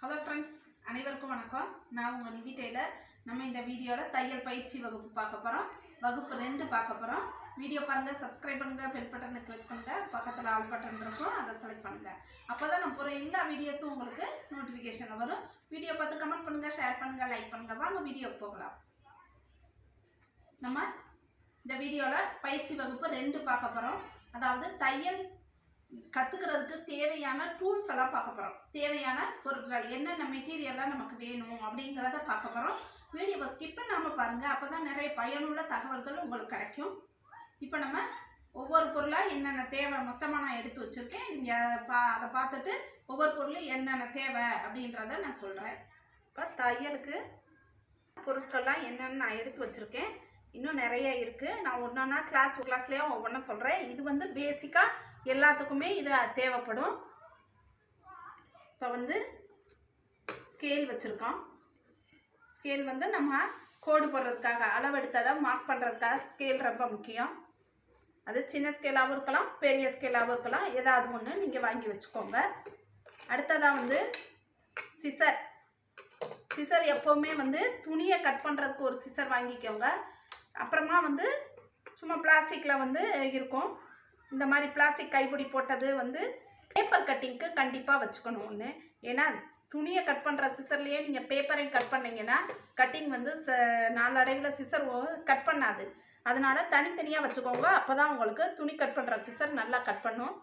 Hello friends அனைவருக்கும் வணக்கம். நான் உங்கள் நிவி டெய்லர். நம்ம இந்த வீடியோவில் தையல் பயிற்சி வகுப்பு பார்க்க போகிறோம் வகுப்பு ரெண்டு பார்க்க போகிறோம் வீடியோ பாருங்கள் சப்ஸ்கிரைப் பண்ணுங்கள் பெல் பட்டனை கிளிக் பண்ணுங்கள் பக்கத்தில் ஆல் பட்டன் இருக்கும் அதை செலக்ட் பண்ணுங்கள் அப்போ தான் நான் போகிற எல்லா வீடியோஸும் உங்களுக்கு நோட்டிஃபிகேஷனில் வரும். வீடியோ பார்த்து கமெண்ட் பண்ணுங்கள் ஷேர் பண்ணுங்கள் லைக் பண்ணுங்கள் வாங்க வீடியோ போகலாம். நம்ம இந்த வீடியோவில் பயிற்சி வகுப்பு ரெண்டு பார்க்க போகிறோம் அதாவது தையல் கற்றுக்கிறதுக்கு தேவையான டூல்ஸ் எல்லாம் பார்க்க போகிறோம் தேவையான பொருட்கள் என்னென்ன மெட்டீரியல்லாம் நமக்கு வேணும் அப்படிங்கிறத பார்க்க போகிறோம் வீடியோவை ஸ்கிப் பண்ணாமல் பாருங்கள் அப்போ தான் நிறைய பயனுள்ள தகவல்கள் உங்களுக்கு கிடைக்கும். இப்போ நம்ம ஒவ்வொரு பொருளாக என்னென்ன தேவை மொத்தமாக நான் எடுத்து வச்சுருக்கேன். நீங்கள் பா அதை பார்த்துட்டு ஒவ்வொரு பொருளும் என்னென்ன தேவை அப்படின்றத நான் சொல்கிறேன் இப்போ தையலுக்கு பொருட்கள்லாம் என்னென்னு நான் எடுத்து வச்சுருக்கேன். இன்னும் நிறைய இருக்குது நான் ஒன்றா கிளாஸ் கிளாஸ்லேயே ஒவ்வொன்றா சொல்கிறேன் இது வந்து பேசிக்காக எல்லாத்துக்குமே இது தேவைப்படும். இப்போ வந்து ஸ்கேல் வச்சுருக்கோம். ஸ்கேல் வந்து நம்ம கோடு போடுறதுக்காக அளவெடுத்ததை மார்க் பண்ணுறதுக்காக ஸ்கேல் ரொம்ப முக்கியம். அது சின்ன ஸ்கேலாகவும் இருக்கலாம் பெரிய ஸ்கேலாகவும் இருக்கலாம். ஏதாவது ஒன்று நீங்கள் வாங்கி வச்சுக்கோங்க. அடுத்ததாக வந்து சிசர் சிசர் எப்போவுமே வந்து துணியை கட் பண்ணுறதுக்கு ஒரு சிசர் வாங்கிக்கோங்க. அப்புறமா வந்து சும்மா பிளாஸ்டிக்கில் வந்து இருக்கும். இந்த மாதிரி பிளாஸ்டிக் கைப்பிடி போட்டது வந்து பேப்பர் கட்டிங்க்கு கண்டிப்பாக வச்சுக்கணும் ஒன்று ஏன்னா துணியை கட் பண்ணுற சிசர்லேயே நீங்கள் பேப்பரையும் கட் பண்ணீங்கன்னா கட்டிங் வந்து ச நாளடைவில் சிசர் கட் பண்ணாது. அதனால் தனித்தனியாக வச்சுக்கோங்க. அப்போ தான் உங்களுக்கு துணி கட் பண்ணுற சிசர் நல்லா கட் பண்ணும்.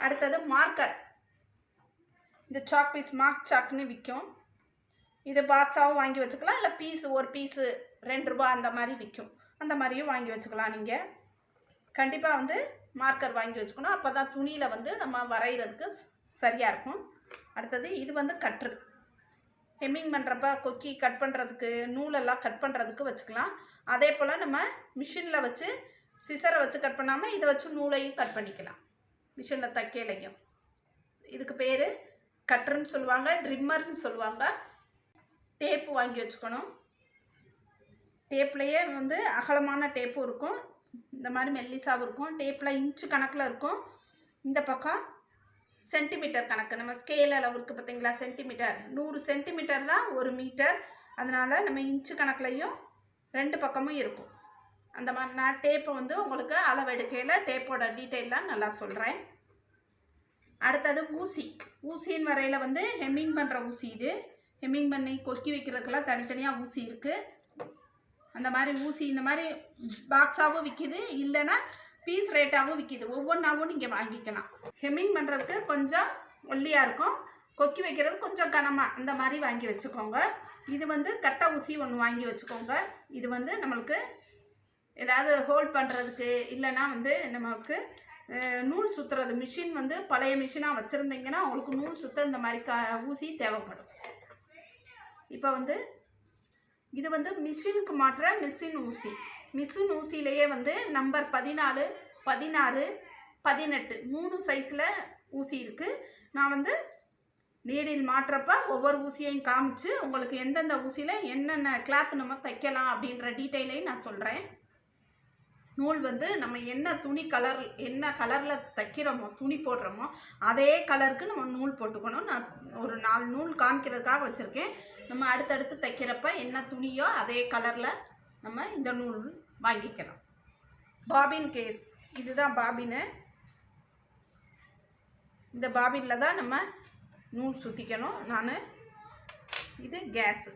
அடுத்தது மார்க்கர் இந்த சாக் பீஸ் மார்க் சாக்னு விற்கும் இது பாக்ஸாகவும் வாங்கி வச்சுக்கலாம். இல்லை பீஸு ஒரு பீஸு ரெண்டு ரூபா அந்த மாதிரி விற்கும் அந்த மாதிரியும் வாங்கி வச்சுக்கலாம் நீங்கள் கண்டிப்பாக வந்து மார்க்கர் வாங்கி வச்சுக்கணும். அப்போ தான் துணியில் வந்து நம்ம வரைகிறதுக்கு சரியாக இருக்கும். அடுத்தது இது வந்து கட்ரு ஹெம்மிங் பண்ணுறப்ப கொக்கி கட் பண்ணுறதுக்கு நூலெல்லாம் கட் பண்ணுறதுக்கு வச்சுக்கலாம். அதே போல் நம்ம மிஷினில் வச்சு சிசரை வச்சு கட் பண்ணாமல் இதை வச்சு நூலையும் கட் பண்ணிக்கலாம். மிஷினில் தைக்கலையும். இதுக்கு பேர் கட்ருன்னு சொல்லுவாங்க ட்ரிம்மர்னு சொல்லுவாங்க. டேப்பு வாங்கி வச்சுக்கணும். டேப்லேயே வந்து அகலமான டேப்பும் இருக்கும். இந்த மாதிரி மெல்லிசாவும் இருக்கும். டேப்பில் இன்ச்சு கணக்கில் இருக்கும். இந்த பக்கம் சென்டிமீட்டர் கணக்கு. நம்ம ஸ்கேல் அளவு இருக்குது பார்த்தீங்களா? சென்டிமீட்டர். நூறு சென்டிமீட்டர் தான் ஒரு மீட்டர். அதனால் நம்ம இன்ச்சு கணக்குலையும் ரெண்டு பக்கமும் இருக்கும். அந்த மாதிரி நான் டேப்பை வந்து உங்களுக்கு அளவெடுக்கையில் டேப்போட டீட்டெயிலாம் நல்லா சொல்கிறேன் அடுத்தது ஊசி. ஊசியின் வரையில் வந்து ஹெம்மிங் பண்ணுற ஊசி இது. ஹெம்மிங் பண்ணி கொக்கி வைக்கிறதுக்கெல்லாம் தனித்தனியாக ஊசி இருக்குது அந்த மாதிரி ஊசி இந்த மாதிரி பாக்ஸாகவும் விற்கிது இல்லைன்னா பீஸ் ரேட்டாகவும் விற்கிது ஒவ்வொன்றாவும் நீங்கள் வாங்கிக்கலாம். ஹெம்மிங் பண்ணுறதுக்கு கொஞ்சம் ஒல்லியாக இருக்கும். கொக்கி வைக்கிறது கொஞ்சம் கனமாக அந்த மாதிரி வாங்கி வச்சுக்கோங்க. இது வந்து கட்டை ஊசி ஒன்று வாங்கி வச்சுக்கோங்க. இது வந்து நம்மளுக்கு ஏதாவது ஹோல்ட் பண்ணுறதுக்கு இல்லைன்னா வந்து நம்மளுக்கு நூல் சுற்றுறது மிஷின் வந்து பழைய மிஷினாக வச்சுருந்தீங்கன்னா உங்களுக்கு நூல் சுற்ற இந்த மாதிரி க ஊசி தேவைப்படும். இப்போ வந்து இது வந்து மிஷினுக்கு மாற்ற மிஷின் ஊசி. மிஷின் ஊசியிலேயே வந்து நம்பர் பதினாலு பதினாறு பதினெட்டு மூணு சைஸில் ஊசி இருக்குது நான் வந்து நீடில் மாற்றப்ப ஒவ்வொரு ஊசியையும் காமிச்சு உங்களுக்கு எந்தெந்த ஊசியில் என்னென்ன கிளாத் நம்ம தைக்கலாம் அப்படின்ற டீட்டெயிலையும் நான் சொல்கிறேன் நூல் வந்து நம்ம என்ன துணி கலர் என்ன கலரில் தைக்கிறோமோ துணி போடுறோமோ அதே கலருக்கு நம்ம நூல் போட்டுக்கணும். நான் ஒரு நாலு நூல் காமிக்கிறதுக்காக வச்சுருக்கேன். நம்ம அடுத்தடுத்து தைக்கிறப்ப என்ன துணியோ அதே கலரில் நம்ம இந்த நூல் வாங்கிக்கலாம். பாபின் கேஸ் இதுதான் பாபின்னு. இந்த பாபினில் தான் நம்ம நூல் சுற்றிக்கணும் நான் இது கேஸு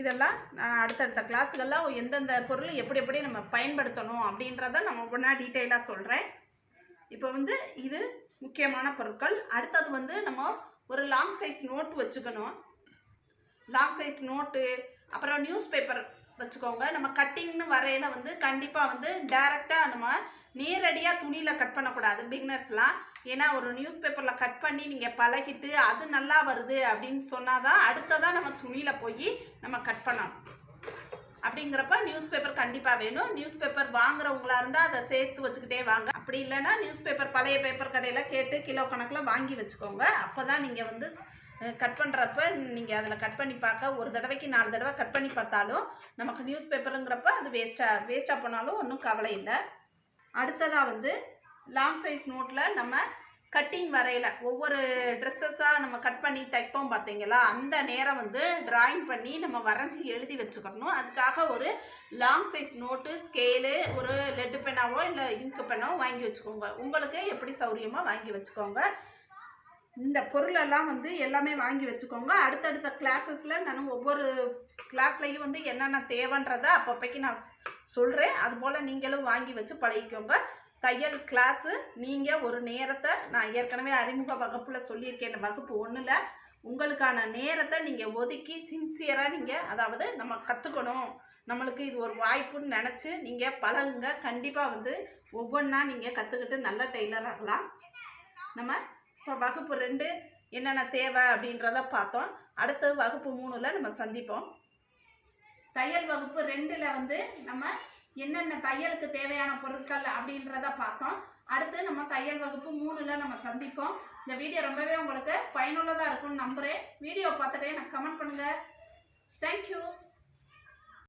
இதெல்லாம் நான் அடுத்தடுத்த கிளாஸுகள்லாம் எந்தெந்த பொருள் எப்படி எப்படி நம்ம பயன்படுத்தணும் அப்படின்றத நம்ம ஒன்றா டீட்டெயிலாக சொல்கிறேன் இப்போ வந்து இது முக்கியமான பொருட்கள். அடுத்தது வந்து நம்ம ஒரு லாங் சைஸ் நோட்டு வச்சுக்கணும். லாங் சைஸ் நோட்டு அப்புறம் நியூஸ் பேப்பர் வச்சுக்கோங்க. நம்ம கட்டிங்னு வரையில வந்து கண்டிப்பாக வந்து டைரெக்டாக நம்ம நேரடியாக துணியில் கட் பண்ணக்கூடாது பிகினர்ஸ்லாம் ஏன்னா ஒரு நியூஸ் பேப்பரில் கட் பண்ணி நீங்கள் பழகிட்டு அது நல்லா வருது அப்படின்னு சொன்னால் தான் அடுத்ததாக நம்ம துணியில் போய் நம்ம கட் பண்ணணும். அப்படிங்கிறப்ப நியூஸ் பேப்பர் கண்டிப்பாக வேணும். நியூஸ் பேப்பர் வாங்குறவங்களா இருந்தால் அதை சேர்த்து வச்சுக்கிட்டே வாங்க. அப்படி இல்லைன்னா நியூஸ் பேப்பர் பழைய பேப்பர் கடையில் கேட்டு கிலோ கணக்கில் வாங்கி வச்சுக்கோங்க. அப்போ தான் நீங்கள் வந்து கட் பண்ணுறப்ப நீங்கள் அதில் கட் பண்ணி பார்க்க ஒரு தடவைக்கு நாலு தடவை கட் பண்ணி பார்த்தாலும் நமக்கு நியூஸ் பேப்பருங்கிறப்ப அது வேஸ்ட்டாக வேஸ்ட்டாக போனாலும் ஒன்றும் கவலை இல்லை. அடுத்ததாக வந்து லாங் சைஸ் நோட்டில் நம்ம கட்டிங் வரையில். ஒவ்வொரு ட்ரெஸ்ஸஸாக நம்ம கட் பண்ணி தைப்போம் பார்த்தீங்களா? அந்த நேரம் வந்து டிராயிங் பண்ணி நம்ம வரைஞ்சி எழுதி வச்சுக்கணும். அதுக்காக ஒரு லாங் சைஸ் நோட்டு ஸ்கேலு ஒரு லெட்டு பென்னாவோ இல்லை இங்கு பென்னோ வாங்கி வச்சுக்கோங்க. உங்களுக்கு எப்படி சௌரியமாக வாங்கி வச்சுக்கோங்க. இந்த பொருளெல்லாம் வந்து எல்லாமே வாங்கி வச்சுக்கோங்க. அடுத்தடுத்த கிளாஸஸில் நான் ஒவ்வொரு கிளாஸ்லையும் வந்து என்னென்ன தேவைன்றதை அப்பப்போக்கி நான் சொல்கிறேன் அதுபோல் நீங்களும் வாங்கி வச்சு பழகிக்கோங்க. தையல் கிளாஸு நீங்கள் ஒரு நேரத்தை நான் ஏற்கனவே அறிமுக வகுப்பில் சொல்லியிருக்கேன். வகுப்பு ஒன்றில் உங்களுக்கான நேரத்தை நீங்கள் ஒதுக்கி சின்சியராக நீங்கள் அதாவது நம்ம கற்றுக்கணும் நம்மளுக்கு இது ஒரு வாய்ப்புன்னு நினச்சி நீங்கள் பழகுங்க. கண்டிப்பாக வந்து ஒவ்வொன்றா நீங்கள் கற்றுக்கிட்டு நல்ல டெய்லர் ஆகலாம். நம்ம இப்போ வகுப்பு ரெண்டு என்னென்ன தேவை அப்படின்றத பார்த்தோம். அடுத்து வகுப்பு மூணில் நம்ம சந்திப்போம். தையல் வகுப்பு ரெண்டில் வந்து நம்ம என்னென்ன தையலுக்கு தேவையான பொருட்கள் அப்படின்றத பார்த்தோம். அடுத்து நம்ம தையல் வகுப்பு மூணில் நம்ம சந்திப்போம். இந்த வீடியோ ரொம்பவே உங்களுக்கு பயனுள்ளதாக இருக்கும்னு நம்புகிறேன் வீடியோ பார்த்துட்டு எனக்கு கமெண்ட் பண்ணுங்கள் தேங்க்யூ